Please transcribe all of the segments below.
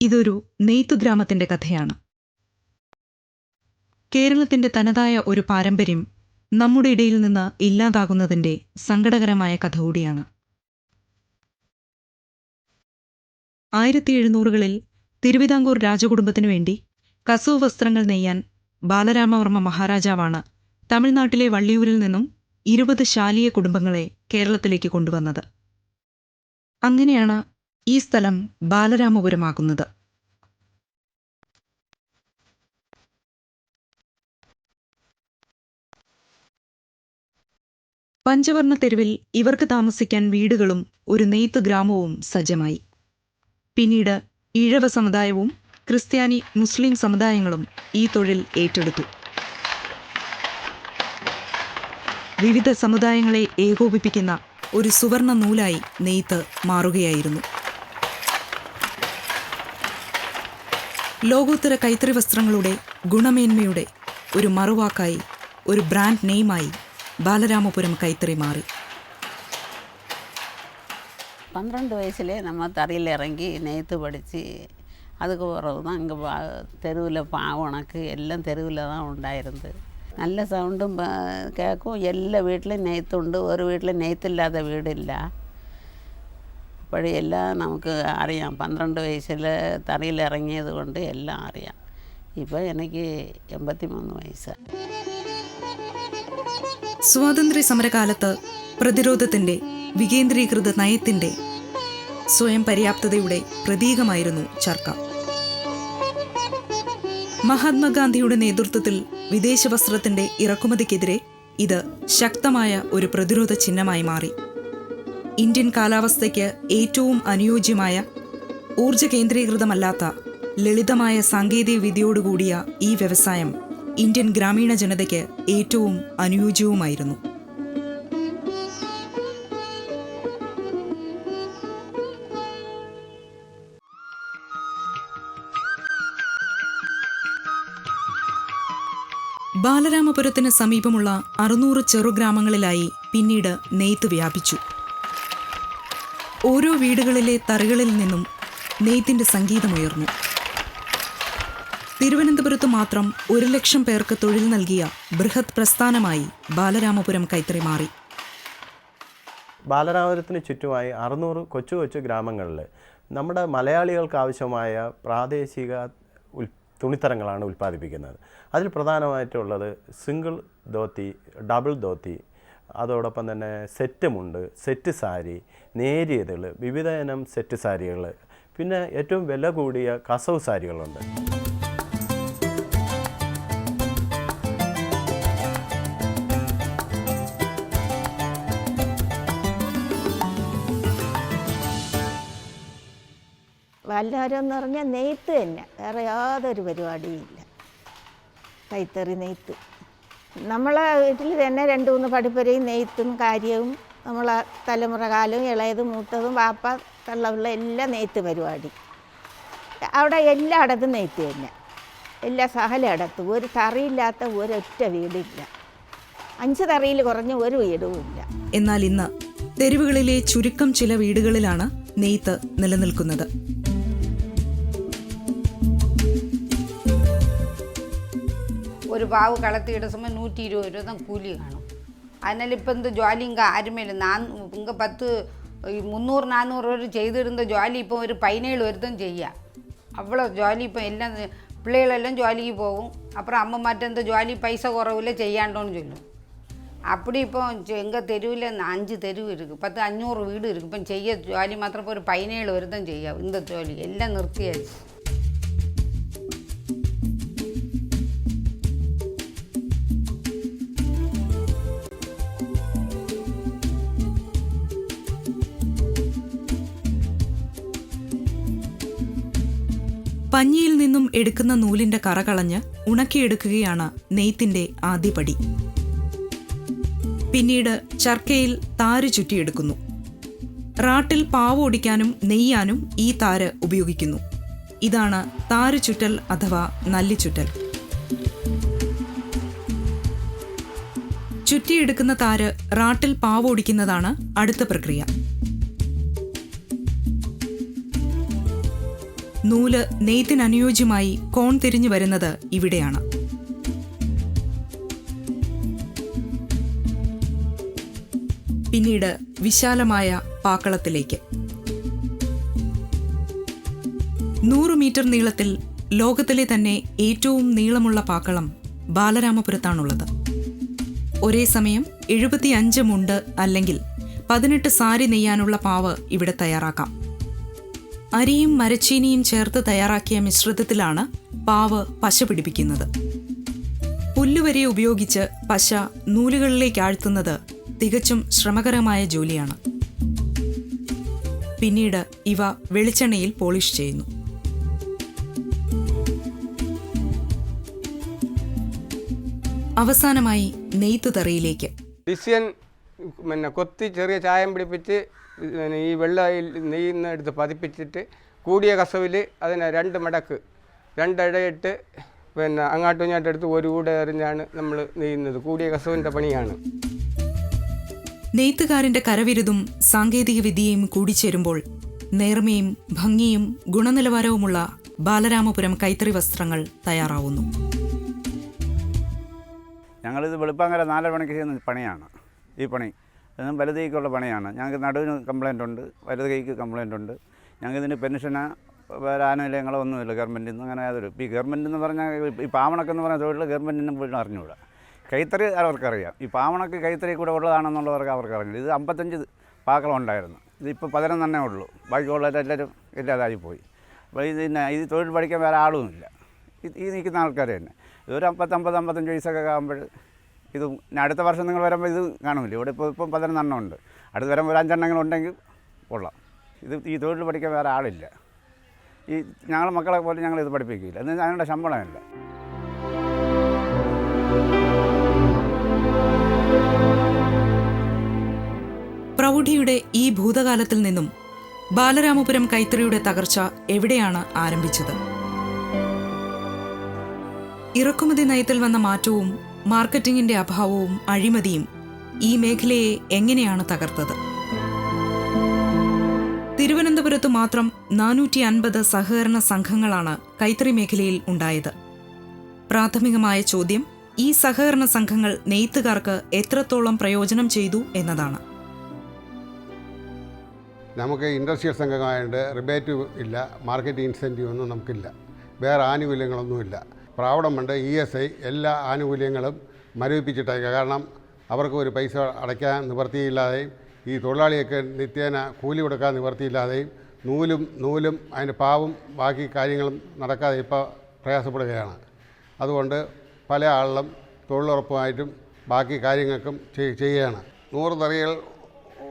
ഇതൊരു നെയ്ത്തു ഗ്രാമത്തിന്റെ കഥയാണ്. കേരളത്തിന്റെ തനതായ ഒരു പാരമ്പര്യം നമ്മുടെ ഇടയിൽ നിന്ന് ഇല്ലാതാകുന്നതിന്റെ സങ്കടകരമായ കഥ കൂടിയാണ്. ആയിരത്തി എഴുന്നൂറുകളിൽ തിരുവിതാംകൂർ രാജകുടുംബത്തിനു വേണ്ടി കസവ് വസ്ത്രങ്ങൾ നെയ്യാൻ ബാലരാമവർമ്മ മഹാരാജാവാണ് തമിഴ്നാട്ടിലെ വള്ളിയൂരിൽ നിന്നും ഇരുപത് ശാലീയ കുടുംബങ്ങളെ കേരളത്തിലേക്ക് കൊണ്ടുവന്നത്. അങ്ങനെയാണ് ഈ സ്ഥലം ബാലരാമപുരമാകുന്നത്. പഞ്ചവർണ തെരുവിൽ ഇവർക്ക് താമസിക്കാൻ വീടുകളും ഒരു നെയ്ത്ത് ഗ്രാമവും സജ്ജമായി. പിന്നീട് ഈഴവ സമുദായവും ക്രിസ്ത്യാനി മുസ്ലിം സമുദായങ്ങളും ഈ തൊഴിൽ ഏറ്റെടുത്തു. വിവിധ സമുദായങ്ങളെ ഏകോപിപ്പിക്കുന്ന ഒരു സുവർണ നൂലായി നെയ്ത്ത് മാറുകയായിരുന്നു. ലോകോത്തര കൈത്തറി വസ്ത്രങ്ങളുടെ ഗുണമേന്മയുടെ ഒരു മറുവാക്കായി ഒരു ബ്രാൻഡ് നെയിമായി ബാലരാമപുരം കൈത്തറി മാറി. പന്ത്രണ്ട് വയസ്സിലെ നമ്മൾ തറയിലിറങ്ങി നെയ്ത്ത് പഠിച്ച് അത് കുറവ് അങ്ങനെ തെരുവിലെ പാവണക്ക് എല്ലാം തെരുവിലെ ഉണ്ടായിരുന്നത്. നല്ല സൗണ്ടും കേൾക്കും എല്ലാ വീട്ടിലും നെയ്ത്തുണ്ട്. ഒരു വീട്ടിലും നെയ്ത്തില്ലാതെ വീടില്ല. വഴിയെല്ലാം നമുക്ക് അറിയാം. പന്ത്രണ്ട് വയസ്സിൽ തറിയിലിറങ്ങിയത് കൊണ്ട് എല്ലാം അറിയാം. ഇപ്പോൾ എനിക്ക് എൺപത്തി മൂന്ന് വയസ്സ്. സ്വാതന്ത്ര്യ സമരകാലത്ത് പ്രതിരോധത്തിന്റെ വികേന്ദ്രീകൃത നയത്തിന്റെ സ്വയം പര്യാപ്തതയുടെ പ്രതീകമായിരുന്നു ചർക്ക. മഹാത്മാഗാന്ധിയുടെ നേതൃത്വത്തിൽ വിദേശ വസ്ത്രത്തിന്റെ ഇറക്കുമതിക്കെതിരെ ഇത് ശക്തമായ ഒരു പ്രതിരോധ ചിഹ്നമായി മാറി. ഇന്ത്യൻ കാലാവസ്ഥയ്ക്ക് ഏറ്റവും അനുയോജ്യമായ ഊർജ കേന്ദ്രീകൃതമല്ലാത്ത ലളിതമായ സാങ്കേതിക വിദ്യയോടുകൂടിയ ഈ വ്യവസായം ഇന്ത്യൻ ഗ്രാമീണ ജനതയ്ക്ക് ഏറ്റവും അനുയോജ്യവുമായിരുന്നു. ബാലരാമപുരത്തിന് സമീപമുള്ള അറുന്നൂറ് ചെറുഗ്രാമങ്ങളിലായി പിന്നീട് നെയ്ത്ത് വ്യാപിച്ചു. ഓരോ വീടുകളിലെ തറികളിൽ നിന്നും നെയ്ത്തിന്റെ സംഗീതമുയർന്നു തിരുവനന്തപുരത്ത് മാത്രം ഒരു ലക്ഷം പേർക്ക് തൊഴിൽ നൽകിയ ബൃഹത് പ്രസ്ഥാനമായി ബാലരാമപുരം കൈത്തറി മാറി. ബാലരാമപുരത്തിന് ചുറ്റുമായി അറുന്നൂറ് കൊച്ചു കൊച്ചു ഗ്രാമങ്ങളിൽ നമ്മുടെ മലയാളികൾക്ക് ആവശ്യമായ പ്രാദേശിക ഉൽ തുണിത്തരങ്ങളാണ് ഉൽപ്പാദിപ്പിക്കുന്നത്. അതിൽ പ്രധാനമായിട്ടുള്ളത് സിംഗിൾ ധോത്തി ഡബിൾ ധോത്തി അതോടൊപ്പം തന്നെ സെറ്റുമുണ്ട്. സെറ്റ് സാരി നേരിയതുകൾ വിവിധ ഇനം സെറ്റ് സാരികൾ പിന്നെ ഏറ്റവും വില കൂടിയ കസവ് സാരികളുണ്ട്. വല്ലാരം എന്ന് പറഞ്ഞാൽ നെയ്ത്ത് തന്നെ. വേറെ യാതൊരു പരിപാടിയും ഇല്ല. കൈത്തറി നെയ്ത്ത്. നമ്മളെ വീട്ടിൽ തന്നെ രണ്ട് മൂന്ന് പഠിപ്പരയും നെയ്ത്തും കാര്യവും നമ്മളെ തലമുറ കാലവും ഇളയതും മൂത്തതും വാപ്പ തള്ളവുള്ള എല്ലാം നെയ്ത്ത് പരിപാടി. അവിടെ എല്ലായിടത്തും നെയ്ത്ത് തന്നെ. എല്ലാ സകലയിടത്തും ഒരു തറിയില്ലാത്ത ഒരൊറ്റ വീടില്ല. അഞ്ച് തറിയിൽ കുറഞ്ഞ ഒരു വീടും ഇല്ല. എന്നാൽ ഇന്ന് തെരുവുകളിലെ ചുരുക്കം ചില വീടുകളിലാണ് നെയ്ത്ത് നിലനിൽക്കുന്നത്. ഒരു பாவு கலத்தி இட சும்மா நூற்றி இருபது ரூபா தான் கூலி காணும் அதனால் இப்போ இந்த ஜாலி இங்கே யாருமே இல்லை நான் இங்கே മുന്നൂറ് നാനൂറ് പേര് ചെയ്തിരുന്ന ജോലി ഇപ്പം ഒരു പതിനേഴ് വരുത്തും ചെയ്യാം. അവളെ ജോലി ഇപ്പം എല്ലാം പിള്ളേളെല്ലാം ജോലിക്ക് പോകും. അപ്പുറം അമ്മമാറ്റെന്ത് ജോലി പൈസ കുറവില്ല ചെയ്യാണ്ടോന്ന് ചൊല്ലും. അപ്പടി ഇപ്പോൾ എങ്കിൽ തെരുവില്ല അഞ്ച് തെരുവ് ഇരിക്കും. പത്ത് അഞ്ഞൂറ് വീട് ഇരിക്കും. ഇപ്പം ചെയ്യ ജോലി മാത്രം ഇപ്പോൾ ഒരു പതിനേഴ് വരുത്തം ചെയ്യാം. ഇന്ത ജോലി എല്ലാം നിർത്തിയായിരിക്കും പഞ്ഞിയിൽ നിന്നും എടുക്കുന്ന നൂലിന്റെ കറ കളഞ്ഞ് ഉണക്കിയെടുക്കുകയാണ് നെയ്ത്തിന്റെ ആദ്യപടി പിന്നീട് ചർക്കയിൽ താര് ചുറ്റിയെടുക്കുന്നു. റാട്ടിൽ പാവ് ഓടിക്കാനും നെയ്യാനും ഈ താര് ഉപയോഗിക്കുന്നു. ഇതാണ് താര് ചുറ്റൽ അഥവാ നല്ലിച്ചുറ്റൽ ചുറ്റിയെടുക്കുന്ന താര് റാട്ടിൽ പാവ് ഓടിക്കുന്നതാണ് അടുത്ത പ്രക്രിയ. നൂൽ നെയ്ത്തിനനുയോജ്യമായി കോൺ തിരിഞ്ഞു വരുന്നത് ഇവിടെയാണ്. പിന്നീട് വിശാലമായ പാക്കളത്തിലേക്ക്. നൂറ് മീറ്റർ നീളത്തിൽ ലോകത്തിലെ തന്നെ ഏറ്റവും നീളമുള്ള പാക്കളം ബാലരാമപുരത്താണുള്ളത്. ഒരേ സമയം എഴുപത്തിയഞ്ച് മുണ്ട് അല്ലെങ്കിൽ പതിനെട്ട് സാരി നെയ്യാനുള്ള പാവ് ഇവിടെ തയ്യാറാക്കാം. അരിയും മരച്ചീനിയും ചേർത്ത് തയ്യാറാക്കിയ മിശ്രിതത്തിലാണ് പാവ് പശ പിടിപ്പിക്കുന്നത്. പുല്ലുവരെ ഉപയോഗിച്ച് പശ നൂലുകളിലേക്ക് ആഴ്ത്തുന്നത് തികച്ചും ശ്രമകരമായ ജോലിയാണ്. പിന്നീട് ഇവ വെളിച്ചെണ്ണയിൽ പോളിഷ് ചെയ്യുന്നു. അവസാനമായി നെയ്ത്ത് തറയിലേക്ക് പിന്നെ കൊത്തി ചെറിയ ചായം പിടിപ്പിച്ച് ഈ വെള്ളയിൽ നെയ്യുന്ന എടുത്ത് പതിപ്പിച്ചിട്ട് കൂടിയ കസവിൽ അതിനെ രണ്ട് മടക്ക് രണ്ടിടയിട്ട് പിന്നെ അങ്ങോട്ടും ഇങ്ങോട്ടും എടുത്ത് ഒരു കൂടെ എറിഞ്ഞാണ് നമ്മൾ നെയ്യുന്നത്. കൂടിയ കസവിന്റെ പണിയാണ്. നെയ്ത്തുകാരന്റെ കരവിരുതും സാങ്കേതിക വിദ്യയും കൂടിച്ചേരുമ്പോൾ നേർമയും ഭംഗിയും ഗുണനിലവാരവുമുള്ള ബാലരാമപുരം കൈത്തറി വസ്ത്രങ്ങൾ തയ്യാറാവുന്നു. ഞങ്ങളിത് വെളുപ്പാങ്കര നാലര മണിക്ക് ചെയ്യുന്ന പണിയാണ്. ഈ പണി. ഇതും വലത് കൈക്കുള്ള പണിയാണ്. ഞങ്ങൾക്ക് നടുവിന് കംപ്ലൈന്റ് ഉണ്ട് വലത് കൈക്ക് കംപ്ലൈന്റ് ഉണ്ട് ഞങ്ങൾക്ക് ഇതിന് പെൻഷന് ആനുകൂല്യങ്ങളോ ഒന്നുമില്ല ഗവൺമെന്റിൽ നിന്ന്. അങ്ങനെ യാതൊരു ഈ ഗവൺമെന്റ് എന്ന് പറഞ്ഞാൽ ഈ പാവണക്ക് എന്ന് പറഞ്ഞ തൊഴിൽ ഗവൺമെന്റിനും പോലും അറിഞ്ഞുകൂടാ. കൈത്തറി അവർക്കറിയാം. ഈ പാവണക്ക് കൈത്തറി കൂടെ ഉള്ളതാണെന്നുള്ളവർക്ക് അവർക്ക് അറിഞ്ഞില്ല ഇത് അമ്പത്തഞ്ച് പാക്കളം ഉണ്ടായിരുന്നു. ഇതിപ്പോൾ പതിനൊന്നെണ്ണേ ഉള്ളൂ. ബാക്കിയുള്ളവരെല്ലാവരും ഇല്ലാതായി പോയി. അപ്പോൾ പിന്നെ ഇത് തൊഴിൽ പഠിക്കാൻ വേറെ ആളുമില്ല ഈ നിൽക്കുന്ന ആൾക്കാർ തന്നെ. ഇതൊരു അമ്പത്തമ്പത് അമ്പത്തഞ്ച് വയസ്സൊക്കെ ആകുമ്പോൾ ഇത് അടുത്ത വർഷം നിങ്ങൾ വരുമ്പോൾ ഇത് കാണില്ല? ഇവിടെ ഇപ്പോൾ ഇപ്പം പതിനൊന്നെണ്ണം ഉണ്ട്. അടുത്ത വരുമ്പോൾ ഒരു അഞ്ചെണ്ണെങ്കിലും ഉണ്ടെങ്കിൽ കൊള്ളാം. ഇത് ഈ തൊഴിൽ പഠിക്കാൻ വേറെ ആളില്ല. ഈ ഞങ്ങൾ മക്കളെ പോലും ഞങ്ങൾ ഇത് പഠിപ്പിക്കില്ല. എന്ന് ഞങ്ങളുടെ ശമ്പളമില്ല. പ്രൗഢിയുടെ ഈ ഭൂതകാലത്തിൽ നിന്നും ബാലരാമപുരം കൈത്തറിയുടെ തകർച്ച എവിടെയാണ് ആരംഭിച്ചത്? ഇറക്കുമതി നയത്തിൽ വന്ന മാറ്റവും മാർക്കറ്റിംഗിന്റെ അഭാവവും അഴിമതിയും ഈ മേഖലയെ എങ്ങനെയാണ് തകർത്തത്? തിരുവനന്തപുരത്ത് മാത്രം നാനൂറ്റി അൻപത് സഹകരണ സംഘങ്ങളാണ് കൈത്തറി മേഖലയിൽ ഉണ്ടായത്. പ്രാഥമികമായ ചോദ്യം ഈ സഹകരണ സംഘങ്ങൾ നെയ്ത്തുകാർക്ക് എത്രത്തോളം പ്രയോജനം ചെയ്തു എന്നതാണ്. നമുക്ക് ഇൻഡസ്ട്രിയൽ സംഘമായതുകൊണ്ട് റിബേറ്റ് ഇല്ല മാർക്കറ്റ് ഇൻസെന്റീവ് ഒന്നും നമുക്കില്ല. വേറെ ആനുകൂല്യങ്ങളൊന്നുമില്ല. പ്രാവടം ഫണ്ട് ഇ എസ് ഐ എല്ലാ ആനുകൂല്യങ്ങളും മരവിപ്പിച്ചിട്ടേക്കുക കാരണം അവർക്ക് ഒരു പൈസ അടയ്ക്കാൻ നിവർത്തിയില്ലാതെയും ഈ തൊഴിലാളിയൊക്കെ നിത്യേന കൂലി കൊടുക്കാൻ നിവർത്തിയില്ലാതെയും നൂലും നൂലും അതിന്റെ പാവും ബാക്കി കാര്യങ്ങളും നടക്കാതെ ഇപ്പോൾ പ്രയാസപ്പെടുകയാണ്. അതുകൊണ്ട് പല ആളുകളും തൊഴിലുറപ്പുമായിട്ടും ബാക്കി കാര്യങ്ങൾക്കും ചെയ്- ചെയ്യുകയാണ്. നൂറ് തറികൾ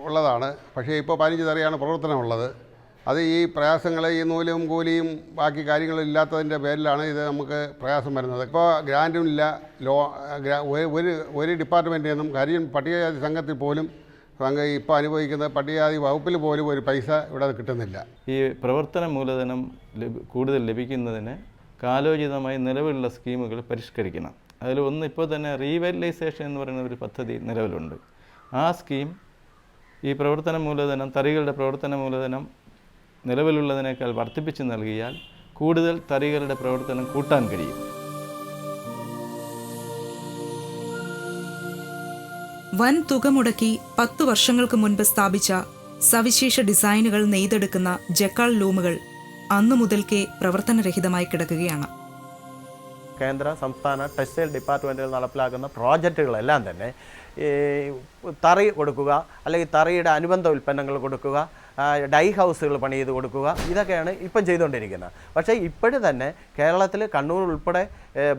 ഉള്ളതാണ് പക്ഷേ ഇപ്പോൾ പതിനഞ്ച് തറിയാണ് പ്രവർത്തനമുള്ളത്. അത് ഈ പ്രയാസങ്ങൾ ഈ നൂലും കൂലിയും ബാക്കി കാര്യങ്ങളും ഇല്ലാത്തതിന്റെ പേരിലാണ് ഇത് നമുക്ക് പ്രയാസം വരുന്നത്. ഇപ്പോൾ ഗ്രാന്റും ഇല്ല ലോ ഒരു- ഒരു ഡിപ്പാർട്ട്മെന്റിൽ നിന്നും കാര്യം പട്ടികജാതി സംഘത്തിൽ പോലും സംഘം ഇപ്പോൾ അനുഭവിക്കുന്ന പട്ടികജാതി വകുപ്പിൽ പോലും ഒരു പൈസ ഇവിടെ കിട്ടുന്നില്ല. ഈ പ്രവർത്തന മൂലധനം കൂടുതൽ ലഭിക്കുന്നതിന് കാലോചിതമായി നിലവിലുള്ള സ്കീമുകൾ പരിഷ്കരിക്കണം. അതിൽ ഒന്ന് ഇപ്പോൾ തന്നെ റീവൈറ്റലൈസേഷൻ എന്ന് പറയുന്ന ഒരു പദ്ധതി നിലവിലുണ്ട്. ആ സ്കീം ഈ പ്രവർത്തന മൂലധനം തറികളുടെ പ്രവർത്തന മൂലധനം നിലവിലുള്ളതിനേക്കാൾ വർദ്ധിപ്പിച്ച് നൽകിയാൽ കൂടുതൽ തറികളുടെ പ്രവർത്തനം കൂട്ടാൻ കഴിയും. വൻ തുക മുടക്കി പത്തു വർഷങ്ങൾക്ക് മുൻപ് സ്ഥാപിച്ച സവിശേഷ ഡിസൈനുകൾ നെയ്തെടുക്കുന്ന ജക്കാൾ ലൂമുകൾ അന്നു മുതൽക്കേ പ്രവർത്തനരഹിതമായി കിടക്കുകയാണ്. കേന്ദ്ര സംസ്ഥാന ടെക്സ്റ്റൈൽ ഡിപ്പാർട്ട്മെന്റുകൾ നടപ്പിലാക്കുന്ന പ്രോജക്റ്റുകളെല്ലാം തന്നെ ഈ തറി കൊടുക്കുക അല്ലെങ്കിൽ തറിയുടെ അനുബന്ധ ഉൽപ്പന്നങ്ങൾ കൊടുക്കുക ഡൈ ഹൗസുകൾ പണി ചെയ്ത് കൊടുക്കുക. ഇതൊക്കെയാണ് ഇപ്പം ചെയ്തുകൊണ്ടിരിക്കുന്നത്. പക്ഷേ ഇപ്പോഴും തന്നെ കേരളത്തിൽ കണ്ണൂർ ഉൾപ്പെടെ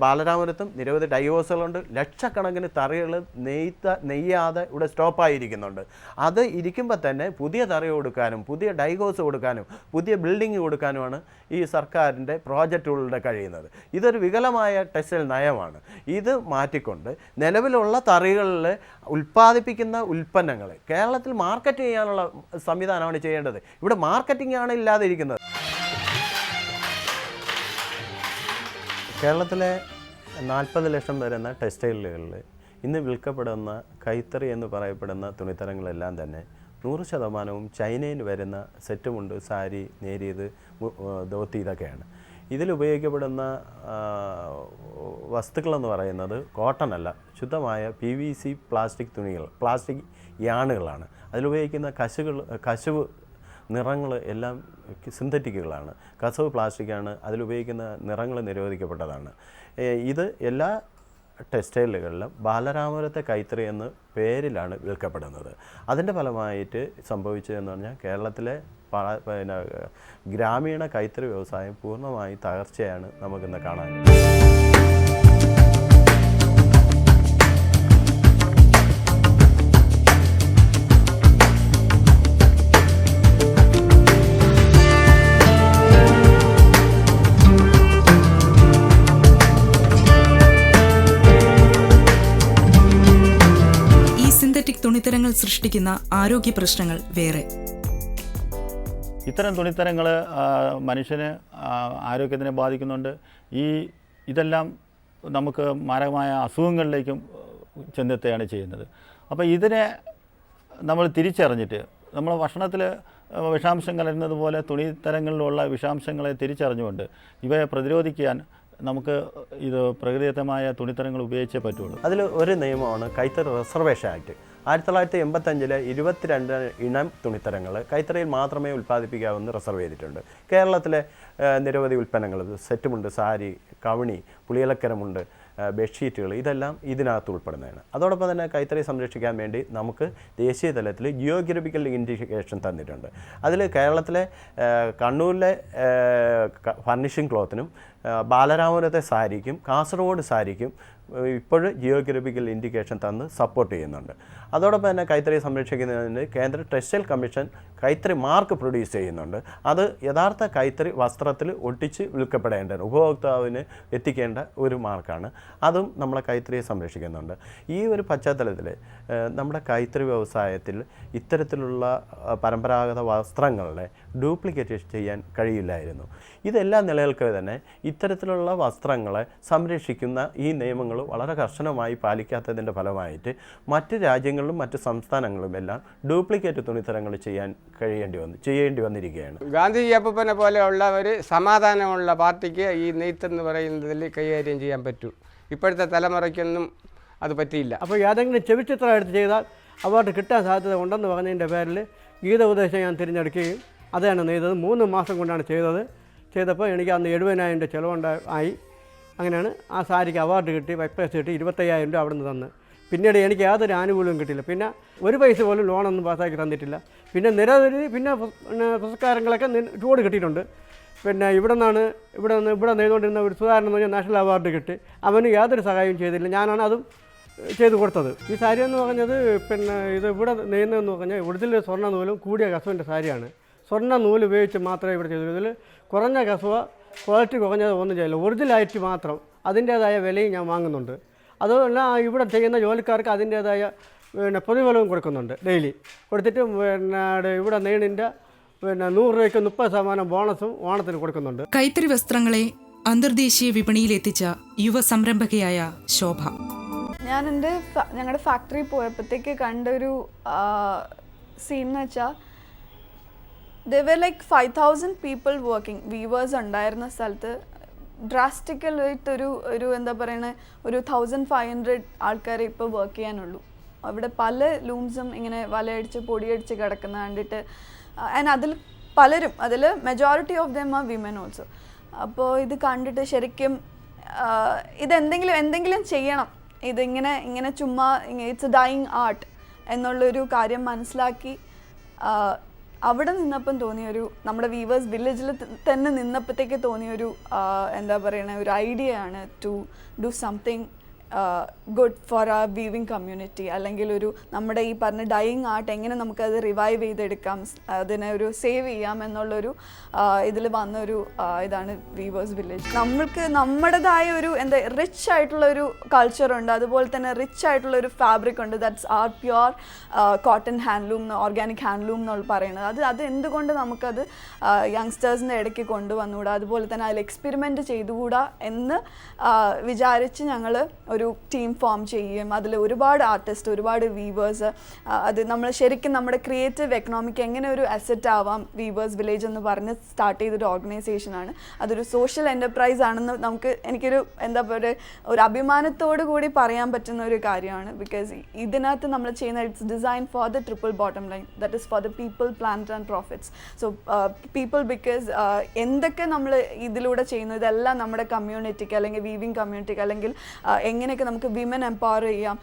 ബാലരാമപുരത്തും നിരവധി ഡൈവേഴ്സുകളുണ്ട് ലക്ഷക്കണക്കിന് തറികൾ നെയ്ത്ത നെയ്യാതെ ഇവിടെ സ്റ്റോപ്പായിരിക്കുന്നുണ്ട്. അത് ഇരിക്കുമ്പോൾ തന്നെ പുതിയ തറി കൊടുക്കാനും പുതിയ ഡൈഗോസ് കൊടുക്കാനും പുതിയ ബിൽഡിംഗ് കൊടുക്കാനുമാണ് ഈ സർക്കാരിന്റെ പ്രോജക്റ്റുകളുടെ കഴിയുന്നത്. ഇതൊരു വികലമായ ടെക്സ്റ്റൈൽ നയമാണ്. ഇത് മാറ്റിക്കൊണ്ട് നിലവിലുള്ള തറികളിൽ ഉൽപ്പാദിപ്പിക്കുന്ന ഉൽപ്പന്നങ്ങൾ കേരളത്തിൽ മാർക്കറ്റ് ചെയ്യാനുള്ള സംവിധാനമാണ് ചെയ്യേണ്ടത്. ഇവിടെ മാർക്കറ്റിംഗ് ആണ് ഇല്ലാതെ കേരളത്തിലെ നാൽപ്പത് ലക്ഷം വരുന്ന ടെക്സ്റ്റൈലുകളിൽ ഇന്ന് വിൽക്കപ്പെടുന്ന കൈത്തറി എന്ന് പറയപ്പെടുന്ന തുണിത്തരങ്ങളെല്ലാം തന്നെ നൂറ് ശതമാനവും ചൈനയിൽ വരുന്ന സെറ്റുമുണ്ട് സാരി നേരിയത് ധോത്തി ഇതൊക്കെയാണ്. ഇതിലുപയോഗിക്കപ്പെടുന്ന വസ്തുക്കളെന്ന് പറയുന്നത് കോട്ടൺ അല്ല ശുദ്ധമായ പി വി സി പ്ലാസ്റ്റിക് തുണികൾ പ്ലാസ്റ്റിക് യാണുകളാണ്. അതിലുപയോഗിക്കുന്ന കശുകൾ കശുവ് നിറങ്ങൾ എല്ലാം സിന്തറ്റിക്കുകളാണ്. കസവ് പ്ലാസ്റ്റിക്കാണ് അതിലുപയോഗിക്കുന്ന നിറങ്ങൾ നിരോധിക്കപ്പെട്ടതാണ്. ഇത് എല്ലാ ടെക്സ്റ്റൈലുകളിലും ബാലരാമപുരത്തെ കൈത്തറി എന്ന പേരിലാണ് വിൽക്കപ്പെടുന്നത്. അതിന്റെ ഫലമായിട്ട് സംഭവിച്ചതെന്ന് പറഞ്ഞാൽ കേരളത്തിലെ പിന്നെ ഗ്രാമീണ കൈത്തറി വ്യവസായം പൂർണമായി തകർച്ചയാണ് നമുക്കിന്ന് കാണാൻ സൃഷ്ടിക്കുന്ന ആരോഗ്യ പ്രശ്നങ്ങൾ വേറെ. ഇത്തരം തുണിത്തരങ്ങൾ മനുഷ്യന് ആരോഗ്യത്തിനെ ബാധിക്കുന്നുണ്ട്. ഈ ഇതെല്ലാം നമുക്ക് മാരകമായ അസുഖങ്ങളിലേക്കും ചെന്നെത്തുകയാണ് ചെയ്യുന്നത്. അപ്പോൾ ഇതിനെ നമ്മൾ തിരിച്ചറിഞ്ഞിട്ട് നമ്മൾ ഭക്ഷണത്തിൽ വിഷാംശം കലരുന്നത് പോലെ തുണിത്തരങ്ങളിലുള്ള വിഷാംശങ്ങളെ തിരിച്ചറിഞ്ഞുകൊണ്ട് ഇവയെ പ്രതിരോധിക്കാൻ നമുക്ക് ഇത് പ്രകൃതിദത്തമായ തുണിത്തരങ്ങൾ ഉപയോഗിച്ചേ പറ്റുള്ളൂ. അതിൽ ഒരു നിയമമാണ് കൈത്തറി റിസർവേഷൻ ആക്ട്. ആയിരത്തി തൊള്ളായിരത്തി എൺപത്തഞ്ചിലെ ഇരുപത്തിരണ്ട് ഇനം തുണിത്തരങ്ങൾ കൈത്തറിയിൽ മാത്രമേ ഉൽപ്പാദിപ്പിക്കാവുന്ന റിസർവ് ചെയ്തിട്ടുണ്ട്. കേരളത്തിലെ നിരവധി ഉൽപ്പന്നങ്ങൾ സെറ്റുമുണ്ട് സാരി കവണി പുളിയലക്കരമുണ്ട് ബെഡ്ഷീറ്റുകൾ ഇതെല്ലാം ഇതിനകത്ത് ഉൾപ്പെടുന്നതാണ്. അതോടൊപ്പം തന്നെ കൈത്തറി സംരക്ഷിക്കാൻ വേണ്ടി നമുക്ക് ദേശീയ തലത്തിൽ ജിയോഗ്രഫിക്കൽ ഇൻഡിക്കേഷൻ തന്നിട്ടുണ്ട്. അതിൽ കേരളത്തിലെ കണ്ണൂരിലെ ഫർണിഷിംഗ് ക്ലോത്തിനും ബാലരാമപുരത്തെ സാരിക്കും കാസർഗോഡ് സാരിക്കും ഇപ്പോഴും ജിയോഗ്രഫിക്കൽ ഇൻഡിക്കേഷൻ തന്ന് സപ്പോർട്ട് ചെയ്യുന്നുണ്ട്. അതോടൊപ്പം തന്നെ കൈത്തറി സംരക്ഷിക്കുന്നതിന് കേന്ദ്ര ടെക്സ്റ്റൈൽ കമ്മീഷൻ കൈത്തറി മാർക്ക് പ്രൊഡ്യൂസ് ചെയ്യുന്നുണ്ട്. അത് യഥാർത്ഥ കൈത്തറി വസ്ത്രത്തിൽ ഒട്ടിച്ച് വിൽക്കപ്പെടേണ്ട ഉപഭോക്താവിന് എത്തിക്കേണ്ട ഒരു മാർക്കാണ് അതും നമ്മളെ കൈത്തറിയെ സംരക്ഷിക്കുന്നുണ്ട്. ഈ ഒരു പശ്ചാത്തലത്തിൽ നമ്മുടെ കൈത്തറി വ്യവസായത്തിൽ ഇത്തരത്തിലുള്ള പരമ്പരാഗത വസ്ത്രങ്ങളുടെ ഡ്യൂപ്ലിക്കേറ്റ് ചെയ്യാൻ കഴിയില്ലായിരുന്നു. ഇതെല്ലാം നിലനിൽക്കവേ തന്നെ ഇത്തരത്തിലുള്ള വസ്ത്രങ്ങളെ സംരക്ഷിക്കുന്ന ഈ നിയമങ്ങൾ വളരെ കർശനമായി പാലിക്കാത്തതിന്റെ ഫലമായിട്ട് മറ്റ് രാജ്യങ്ങളിലും മറ്റ് സംസ്ഥാനങ്ങളിലും എല്ലാം ഡ്യൂപ്ലിക്കേറ്റ് തുണിത്തരങ്ങൾ ചെയ്യാൻ കഴിയേണ്ടി വന്നു ചെയ്യേണ്ടി വന്നിരിക്കുകയാണ്. ഗാന്ധിജി അപ്പനെ പോലെയുള്ള ഒരു സമാധാനമുള്ള പാർട്ടിക്ക് ഈ നെയ്ത്തെന്ന് പറയുന്നതിൽ കൈകാര്യം ചെയ്യാൻ പറ്റൂ. ഇപ്പോഴത്തെ തലമുറയ്ക്കൊന്നും അത് പറ്റിയില്ല. അപ്പോൾ ഏതെങ്കിലും ചെവിച്ചിത്രം എടുത്ത് ചെയ്താൽ അവാർഡ് കിട്ടാൻ സാധ്യത ഉണ്ടെന്ന് പറഞ്ഞതിന്റെ പേരിൽ ഗീത ഉപദേശം ഞാൻ തിരഞ്ഞെടുക്കുകയും അതാണ് നെയ്തത്. മൂന്ന് മാസം കൊണ്ടാണ് ചെയ്തത്. ചെയ്തപ്പോൾ എനിക്ക് അന്ന് എഴുപതിനായിരം രൂപ ചിലവുണ്ടായി ആയി. അങ്ങനെയാണ് ആ സാരിക്ക് അവാർഡ് കിട്ടി വൈപ്രൈസ് കിട്ടി ഇരുപത്തയ്യായിരം രൂപ അവിടെ നിന്ന് തന്ന്. പിന്നീട് എനിക്ക് യാതൊരു ആനുകൂല്യവും കിട്ടില്ല പിന്നെ ഒരു പൈസ പോലും ലോണൊന്നും പാസ്സാക്കി തന്നിട്ടില്ല. പിന്നെ നിരവധി പിന്നെ പുരസ്കാരങ്ങളൊക്കെ ചൂട് കിട്ടിയിട്ടുണ്ട്. പിന്നെ ഇവിടെ നിന്നാണ് ഇവിടെ നിന്ന് ഇവിടെ നെയ്തുകൊണ്ടിരുന്ന ഒരു സുധാകരൻ എന്ന് പറഞ്ഞാൽ നാഷണൽ അവാർഡ് കിട്ടി. അവന് യാതൊരു സഹായവും ചെയ്തില്ല. ഞാനാണ് അതും ചെയ്തു കൊടുത്തത്. ഈ സാരി എന്ന് പറഞ്ഞത് പിന്നെ ഇത് ഇവിടെ നെയ്യുന്നതെന്ന് പറഞ്ഞാൽ ഇവിടുത്തെ സ്വർണ നൂലും കൂടിയ കസവിന്റെ സാരിയാണ്. സ്വർണ നൂൽ ഉപയോഗിച്ച് മാത്രമേ ഇവിടെ ചെയ്തു ഇതിൽ കുറഞ്ഞ കസവ ക്വാളിറ്റി കുറഞ്ഞത് ഒന്നും ചെയ്യില്ല. ഒറിജിനലായിട്ട് മാത്രം അതിന്റേതായ വിലയും ഞാൻ വാങ്ങുന്നുണ്ട്. അതുപോലെ ഇവിടെ ചെയ്യുന്ന ജോലിക്കാർക്ക് അതിന്റേതായ പിന്നെ പ്രതിഫലവും കൊടുക്കുന്നുണ്ട് ഡെയിലി. കൊടുത്തിട്ട് പിന്നെ ഇവിടെ നെയ്ണിന്റെ പിന്നെ നൂറ് രൂപയ്ക്ക് മുപ്പത് ശതമാനം ബോണസും ഓണത്തിന് കൊടുക്കുന്നുണ്ട്. കൈത്തറി വസ്ത്രങ്ങളെ അന്തർദേശീയ വിപണിയിൽ എത്തിച്ച യുവ സംരംഭകയായ ശോഭ. ഞാൻ എന്റെ ഞങ്ങളുടെ ഫാക്ടറി പോയപ്പോഴത്തേക്ക് കണ്ടൊരു സീൻ എന്ന് വെച്ചാൽ there like five thousand people working weavers ഉണ്ടായിരുന്ന സ്ഥലത്ത്. ഡ്രാസ്റ്റിക്കലായിട്ട് ഒരു എന്താ പറയുന്നത് ഒരു തൗസൻഡ് ഫൈവ് ഹൺഡ്രഡ് ആൾക്കാരെ ഇപ്പോൾ വർക്ക് ചെയ്യാനുള്ളൂ. അവിടെ പല ലൂംസും ഇങ്ങനെ വലയടിച്ച് പൊടിയടിച്ച് കിടക്കുന്ന കണ്ടിട്ട് ആൻഡ് അതിൽ പലരും അതിൽ majority of them are women also അപ്പോൾ ഇത് കണ്ടിട്ട് ശരിക്കും ഇതെന്തെങ്കിലും എന്തെങ്കിലും ചെയ്യണം. ഇതിങ്ങനെ ഇങ്ങനെ ചുമ്മാ ഇറ്റ്സ് എ ഡൈയിങ് ആർട്ട് എന്നുള്ളൊരു കാര്യം മനസ്സിലാക്കി അവിടെ നിന്നപ്പം തോന്നിയൊരു നമ്മുടെ വീവേഴ്സ് വില്ലേജിൽ തന്നെ നിന്നപ്പോഴത്തേക്ക് തോന്നിയൊരു എന്താ പറയണ ഒരു ഐഡിയ ആണ് to do something good for ആ വീവിങ് കമ്മ്യൂണിറ്റി അല്ലെങ്കിൽ ഒരു നമ്മുടെ ഈ പറഞ്ഞ ഡൈയിങ് ആർട്ട് എങ്ങനെ നമുക്കത് റിവൈവ് ചെയ്തെടുക്കാം അതിനെ ഒരു സേവ് ചെയ്യാം എന്നുള്ളൊരു ഇതിൽ വന്നൊരു ഇതാണ് വീവേഴ്സ് വില്ലേജ് നമ്മൾക്ക് നമ്മുടേതായ ഒരു എന്താ റിച്ച് ആയിട്ടുള്ള ഒരു കൾച്ചർ ഉണ്ട്. അതുപോലെ തന്നെ റിച്ച് ആയിട്ടുള്ള ഒരു ഫാബ്രിക് ഉണ്ട്. That's are pure cotton handloom organic handloom എന്നുള്ള പറയുന്നത് അത് അത് എന്തുകൊണ്ട് നമുക്കത് യങ്സ്റ്റേഴ്സിന്റെ ഇടയ്ക്ക് കൊണ്ടുവന്നുകൂടാ? അതുപോലെ തന്നെ അതിൽ എക്സ്പെരിമെന്റ് ചെയ്തുകൂടാ എന്ന് വിചാരിച്ച് ഞങ്ങൾ ഒരു ഒരു ടീം ഫോം ചെയ്യും അതിൽ ഒരുപാട് ആർട്ടിസ്റ്റ് ഒരുപാട് വീവേഴ്സ് അത് നമ്മൾ ശരിക്കും നമ്മുടെ ക്രിയേറ്റീവ് എക്കണോമിക്ക് എങ്ങനെ ഒരു അസറ്റ് ആവാം വീവേഴ്സ് വില്ലേജ് എന്ന് പറഞ്ഞ് സ്റ്റാർട്ട് ചെയ്തൊരു ഓർഗനൈസേഷനാണ് അതൊരു സോഷ്യൽ എന്റർപ്രൈസ് ആണെന്ന് നമുക്ക് എനിക്കൊരു എന്താ പറയുക ഒരു അഭിമാനത്തോടു കൂടി പറയാൻ പറ്റുന്ന ഒരു കാര്യമാണ്. ബിക്കോസ് ഇതിനകത്ത് നമ്മൾ ചെയ്യുന്ന it's design for the triple bottom line that is for the people plant and profits so people because എന്തൊക്കെ നമ്മൾ ഇതിലൂടെ ചെയ്യുന്നു ഇതെല്ലാം നമ്മുടെ കമ്മ്യൂണിറ്റിക്ക് അല്ലെങ്കിൽ വീവിങ് കമ്മ്യൂണിറ്റിക്ക് അല്ലെങ്കിൽ ആ, എങ്ങനെയൊക്കെ നമുക്ക് വിമൻ എംപവർ ചെയ്യാം.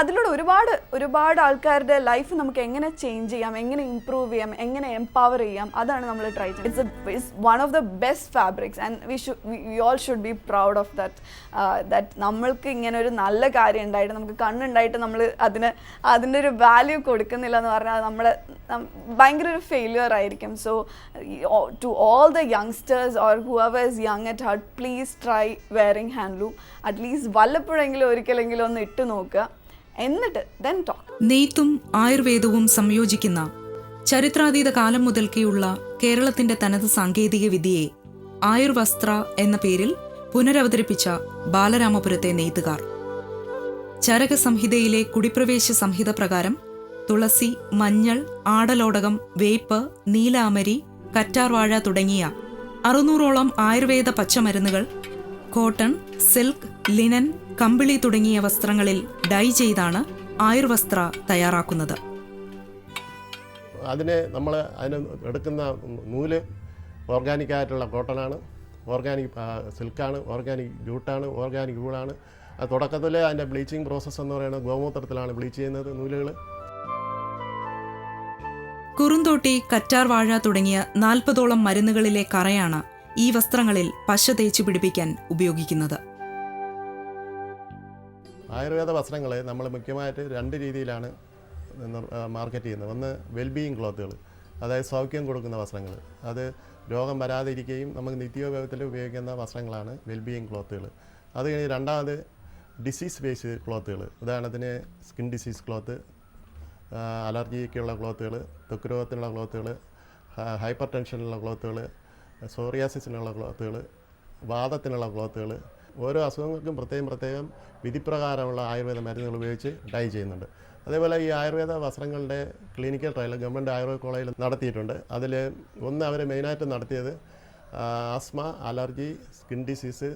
അതിലൂടെ ഒരുപാട് ഒരുപാട് ആൾക്കാരുടെ ലൈഫ് നമുക്ക് എങ്ങനെ ചേഞ്ച് ചെയ്യാം എങ്ങനെ ഇമ്പ്രൂവ് ചെയ്യാം എങ്ങനെ എംപവർ ചെയ്യാം അതാണ് നമ്മൾ ട്രൈ ചെയ്യുന്നത്. It's it's one of the best fabrics and we sh we all should be proud of that that നമ്മൾക്ക് ഇങ്ങനെ ഒരു നല്ല കാര്യം ഉണ്ടായിട്ട് നമുക്ക് കണ്ണുണ്ടായിട്ട് നമ്മൾ അതിന് അതിന്റെ ഒരു വാല്യൂ കൊടുക്കുന്നില്ല എന്ന് പറഞ്ഞാൽ നമ്മൾ ഭയങ്കര ഒരു ഫെയിലിയർ ആയിരിക്കും. So to all the youngsters or whoever is young at heart please try wearing handloom at least വല്ലപ്പോഴെങ്കിലും ഒരിക്കലെങ്കിലും ഒന്ന് ഇട്ട് നോക്കുക. എന്നിട്ട് ദെൻ ടോക്ക് നെയ്ത്തും ആയുർവേദവും സംയോജിക്കുന്ന ചരിത്രാതീത കാലം മുതൽക്കേയുള്ള കേരളത്തിന്റെ തനത് സാങ്കേതിക വിദ്യയെ ആയുർവസ്ത്ര എന്ന പേരിൽ പുനരവതരിപ്പിച്ച ബാലരാമപുരത്തെ നെയ്ത്തുകാർ. ചരക സംഹിതയിലെ കുടിപ്രവേശ സംഹിത പ്രകാരം തുളസി മഞ്ഞൾ ആടലോടകം വേപ്പ് നീലാമരി കറ്റാർവാഴ തുടങ്ങിയ അറുന്നൂറോളം ആയുർവേദ പച്ചമരുന്നുകൾ കോട്ടൺ സിൽക്ക് ലിനൻ കമ്പിളി തുടങ്ങിയ വസ്ത്രങ്ങളിൽ ഡൈ ചെയ്താണ് ആയുർവസ്ത്ര തയ്യാറാക്കുന്നത്. അതിനെ നമ്മൾ അതിന് എടുക്കുന്ന നൂൽ ഓർഗാനിക് ആയിട്ടുള്ള കോട്ടനാണ് ഓർഗാനിക് സിൽക്കാണ് ഓർഗാനിക് ജൂട്ടാണ് ഓർഗാനിക് ഊളാണ് തുടക്കത്തിൽ അതിന്റെ ബ്ലീച്ചിങ് പ്രോസസ്സ് എന്ന് പറയുന്നത് ഗോമൂത്രത്തിലാണ് ബ്ലീച്ച് ചെയ്യുന്നത് നൂലുകൾ കുറുന്തോട്ടി കറ്റാർവാഴ തുടങ്ങിയ നാൽപ്പതോളം മരുന്നുകളിലെ കറയാണ് ഈ വസ്ത്രങ്ങളിൽ പശ തേച്ചു പിടിപ്പിക്കാൻ ഉപയോഗിക്കുന്നത്. ആയുർവേദ വസ്ത്രങ്ങളെ നമ്മൾ മുഖ്യമായിട്ട് രണ്ട് രീതിയിലാണ് മാർക്കറ്റ് ചെയ്യുന്നത്. ഒന്ന് വെൽബീയിങ് ക്ലോത്തുകൾ അതായത് സൗഖ്യം കൊടുക്കുന്ന വസ്ത്രങ്ങൾ. അത് രോഗം വരാതിരിക്കുകയും നമുക്ക് നിത്യോപയോഗത്തിൽ ഉപയോഗിക്കുന്ന വസ്ത്രങ്ങളാണ് വെൽബീയിങ് ക്ലോത്തുകൾ അത് കഴിഞ്ഞ് രണ്ടാമത് ഡിസീസ് ബേസ്ഡ് ക്ലോത്തുകൾ ഉദാഹരണത്തിന് സ്കിൻ ഡിസീസ് ക്ലോത്ത് അലർജിക്കുള്ള ക്ലോത്തുകൾ ത്വക്ക് രോഗത്തിനുള്ള ക്ലോത്തുകൾ ഹൈപ്പർ ടെൻഷനുള്ള ക്ലോത്തുകൾ സോറിയാസിസിനുള്ള ക്ലോത്തുകൾ വാദത്തിനുള്ള ക്ലോത്തുകൾ ഓരോ അസുഖങ്ങൾക്കും പ്രത്യേകം പ്രത്യേകം വിധിപ്രകാരമുള്ള ആയുർവേദ മരുന്നുകൾ ഉപയോഗിച്ച് ഡൈ ചെയ്യുന്നുണ്ട്. അതേപോലെ ഈ ആയുർവേദ വസ്ത്രങ്ങളുടെ ക്ലിനിക്കൽ ട്രയൽ ഗവൺമെന്റ് ആയുർവേദ കോളേജിൽ നടത്തിയിട്ടുണ്ട്. അതിൽ ഒന്ന് അവർ മെയിനായിട്ട് നടത്തിയത് asthma allergy skin disease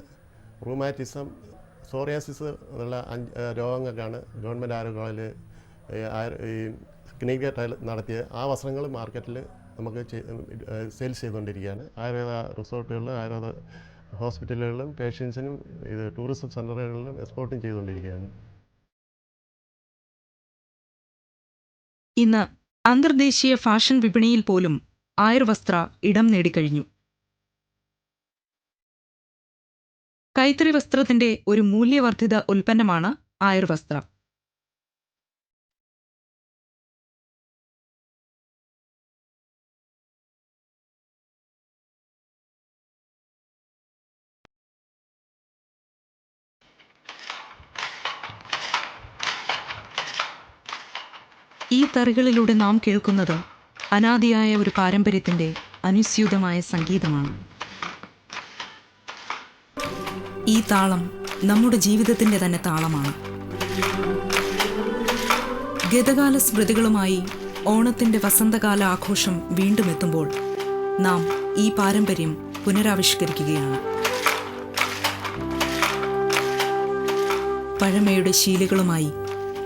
rheumatism psoriasis ഉള്ള അഞ്ച് രോഗങ്ങൾക്കാണ് ഗവൺമെന്റ് ആരോഗ്യ കോളേജിൽ ഈ ക്ലിനിക്കൽ ട്രയൽ നടത്തിയ ആ വസ്ത്രങ്ങൾ മാർക്കറ്റിൽ നമുക്ക് സെയിൽസ് ചെയ്തുകൊണ്ടിരിക്കുകയാണ്. ആയുർവേദ റിസോർട്ടുകളിൽ ആയുർവേദ ഹോസ്പിറ്റലുകളിലും പേഷ്യൻസിനും ഇത് ടൂറിസം സെന്ററുകളിലും എക്സ്പോർട്ടും ചെയ്തുകൊണ്ടിരിക്കുകയാണ്. ഇന്ന് അന്തർദേശീയ ഫാഷൻ വിപണിയിൽ പോലും ആയുർവസ്ത്ര ഇടം നേടിക്കഴിഞ്ഞു. കൈത്തറി വസ്ത്രത്തിന്റെ ഒരു മൂല്യവർദ്ധിത ഉൽപ്പന്നമാണ് ആയുർവസ്ത്രം. തറികളിലൂടെ നാം കേൾക്കുന്നത് അനാദിയായ ഒരു പാരമ്പര്യത്തിന്റെ അനുസ്യൂതമായ സംഗീതമാണ്. ഈ താളം നമ്മുടെ ജീവിതത്തിന്റെ തന്നെ താളമാണ്. ഗതകാല സ്മൃതികളുമായി ഓണത്തിന്റെ വസന്തകാല ആഘോഷം വീണ്ടും എത്തുമ്പോൾ നാം ഈ പാരമ്പര്യം പുനരാവിഷ്കരിക്കുകയാണ്. പഴമയുടെ ശീലുകളുമായി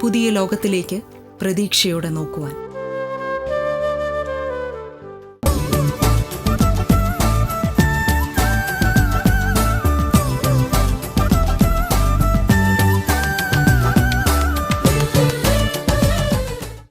പുതിയ ലോകത്തിലേക്ക് പ്രതീക്ഷയോടെ നോക്കുവാൻ